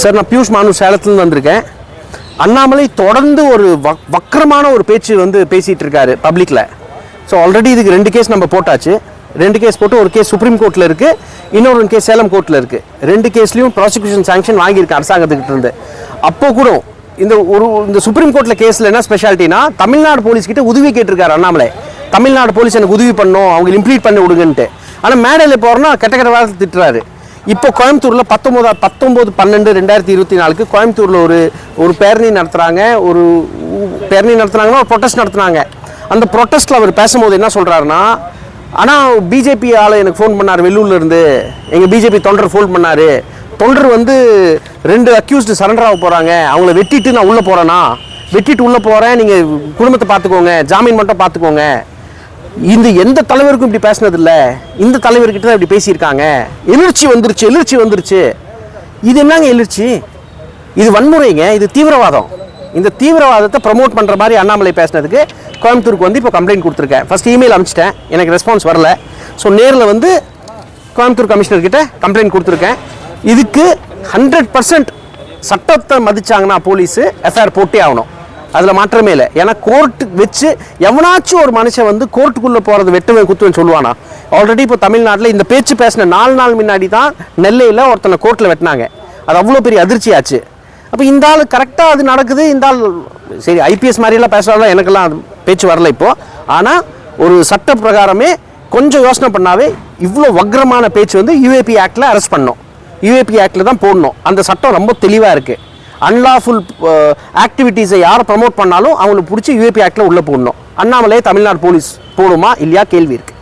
Sir நான் பியூஷ் மானு சேலத்துலேருந்து வந்திருக்கேன். அண்ணாமலை தொடர்ந்து ஒரு வக் வக்கரமான ஒரு பேச்சு வந்து பேசிகிட்டு இருக்காரு பப்ளிக்கில் ஸோ ஆல்ரெடி இதுக்கு ரெண்டு கேஸ் நம்ம போட்டாச்சு. ரெண்டு கேஸ் போட்டு ஒரு கேஸ் சுப்ரீம் கோர்ட்டில் இருக்குது இன்னொரு கேஸ் சேலம் கோர்ட்டில் இருக்குது ரெண்டு கேஸ்லையும் ப்ராசிக்யூஷன் சாங்ஷன் வாங்கியிருக்கு அரசாங்கத்துக்கிட்ட இருந்து. அப்போ கூட இந்த ஒரு இந்த சுப்ரீம் கோர்ட்டில் கேஸில் என்ன ஸ்பெஷாலிட்டினா தமிழ்நாடு போலீஸ்கிட்ட உதவி கேட்டிருக்காரு அண்ணாமலை. தமிழ்நாடு போலீஸ் எனக்கு உதவி பண்ணும் அவங்க இம்ப்ளீட் பண்ணி விடுங்கன்ட்டு. ஆனால் மேடையில் போகிறோன்னா கெட்ட கெட்ட வார்த்தை திட்டுறாரு. இப்போ கோயம்புத்தூரில் பத்தொம்போதா பத்தொம்போது பன்னெண்டு ரெண்டாயிரத்தி இருபத்தி நாலுக்கு கோயம்புத்தூரில் ஒரு ஒரு பேரணி நடத்துகிறாங்க ஒரு பேரணி நடத்துனாங்கன்னா ஒரு ப்ரொட்டஸ்ட் நடத்துனாங்க. அந்த ப்ரொட்டஸ்ட்டில் அவர் பேசும்போது என்ன சொல்கிறாருன்னா ஆனால் பிஜேபி ஆள் எனக்கு ஃபோன் பண்ணார் வெள்ளூர்லேருந்து எங்கள் பிஜேபி தொண்டர் ஃபோன் பண்ணார். தொண்டர் வந்து ரெண்டு அக்யூஸ்டு சரண்டர் ஆக போகிறாங்க அவங்கள வெட்டிட்டு நான் உள்ளே போகிறேன்னா வெட்டிட்டு உள்ளே போகிறேன் நீங்கள் குடும்பத்தை பார்த்துக்கோங்க. ஜாமீன் மட்டும் பார்த்துக்கோங்க. இந்த எந்த தலைவருக்கும் இப்படி பேசினது இல்லை இந்த தலைவர்கிட்ட தான் இப்படி பேசியிருக்காங்க. எழுச்சி வந்துருச்சு எழுச்சி வந்துருச்சு. இது என்னங்க எழுச்சி இது வன்முறைங்க இது தீவிரவாதம். இந்த தீவிரவாதத்தை ப்ரமோட் பண்ணுற மாதிரி அண்ணாமலை பேசினதுக்கு கோயம்புத்தூருக்கு வந்து இப்போ கம்ப்ளைண்ட் கொடுத்துருக்கேன். ஃபர்ஸ்ட் இமெயில் அனுப்பிச்சிட்டேன். எனக்கு ரெஸ்பான்ஸ் வரல. ஸோ நேரில் வந்து கோயம்புத்தூர் கமிஷனர்கிட்ட கம்ப்ளைண்ட் கொடுத்துருக்கேன். இதுக்கு ஹண்ட்ரட் பர்சன்ட் சட்டத்தை மதிச்சாங்கன்னா போலீஸு எஃப்ஐஆர் போட்டே ஆகணும். அதில் மாற்றமே இல்லை. ஏன்னா கோர்ட்டு வச்சு எவனாச்சும் ஒரு மனுஷன் வந்து கோர்ட்டுக்குள்ளே போகிறது வெட்டுவேன் குத்துவேன் சொல்லுவானா? ஆல்ரெடி இப்போ தமிழ்நாட்டில் இந்த பேச்சு பேசின நாலு நாள் முன்னாடி தான் நெல்லையில் ஒருத்தனை கோர்ட்டில் வெட்டினாங்க. அது அவ்வளோ பெரிய அதிர்ச்சியாச்சு. அப்போ இந்த ஆள் கரெக்டாக அது நடக்குது. இந்த ஆள் சரி ஐபிஎஸ் மாதிரியெல்லாம் பேசுகிறாலும் எனக்கெல்லாம் அது பேச்சு வரல இப்போது ஆனால் ஒரு சட்ட பிரகாரமே கொஞ்சம் யோசனை பண்ணாவே இவ்வளோ வக்ரமான பேச்சு வந்து யூஏபி ஆக்டில் அரெஸ்ட் பண்ணோம். யூஏபி ஆக்டில் தான் போடணும். அந்த சட்டம் ரொம்ப தெளிவாக இருக்குது அன்லாஃபுல் ஆக்டிவிட்டீஸை யாரை ப்ரமோட் பண்ணாலும் அவங்களுக்கு பிடிச்சி யூஏபி ஆக்டில் உள்ளே போடணும். அண்ணாமலையை தமிழ்நாடு போலீஸ் போடுமா இல்லையா கேள்வி இருக்குது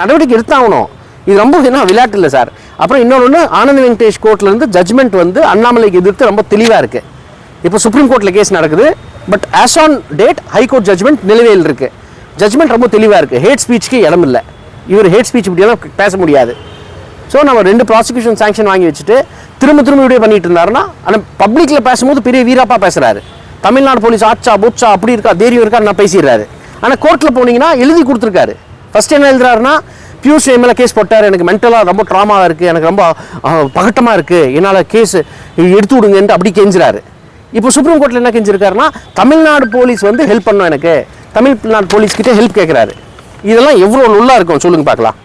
நடவடிக்கை எடுத்தாகணும். இது ரொம்ப என்ன விளையாட்டு இல்லை சார். அப்புறம் இன்னொன்று ஆனந்த் வெங்கடேஷ் கோர்ட்லேருந்து ஜட்மெண்ட் வந்து அண்ணாமலைக்கு எதிர்த்து ரொம்ப தெளிவாக இருக்குது இப்போ சுப்ரீம் கோர்ட்டில் கேஸ் நடக்குது. But as on date high court judgment நிலுவையில் இருக்குது ஜட்மெண்ட் ரொம்ப தெளிவாக இருக்குது ஹேட் ஸ்பீச்சுக்கு இடம் இல்லை இவர் ஹேட் ஸ்பீச் இப்படியெல்லாம் பேச முடியாது. ஸோ நம்ம ரெண்டு ப்ராசிக்யூஷன் சாங்ஷன் வாங்கி வச்சுட்டு திரும்ப திரும்ப வீடியோ பண்ணிட்டு இருந்தாருன்னா ஆனால் பப்ளிக்கில் பேசும்போது பெரிய வீராப்பா பேசுகிறாரு தமிழ்நாடு போலீஸ் ஆச்சா பூச்சா அப்படி இருக்கா தைரியம் இருக்கா நான் பேசிடுறாரு. ஆனால் கோர்ட்டில் போனீங்கன்னா எழுதி கொடுத்துருக்காரு. ஃபஸ்ட் என்ன எழுதுறாருன்னா பியூஷ் எம்எல்ஏ கேஸ் போட்டார் எனக்கு மென்டலாக ரொம்ப ட்ராமாவாக இருக்குது எனக்கு ரொம்ப பகட்டமாக இருக்குது என்னால் கேஸ் எடுத்து விடுங்கன்ட்டு அப்படி கெஞ்சுறாரு. இப்போ சுப்ரீம் கோர்ட்டில் என்ன கெஞ்சிருக்காருன்னா தமிழ்நாடு போலீஸ் வந்து ஹெல்ப் பண்ணோம் எனக்கு. தமிழ்நாடு போலீஸ்கிட்ட ஹெல்ப் கேட்குறாரு இதெல்லாம் எவ்வளோ நல்லா இருக்கும் சொல்லுங்கள் பார்க்கலாம்.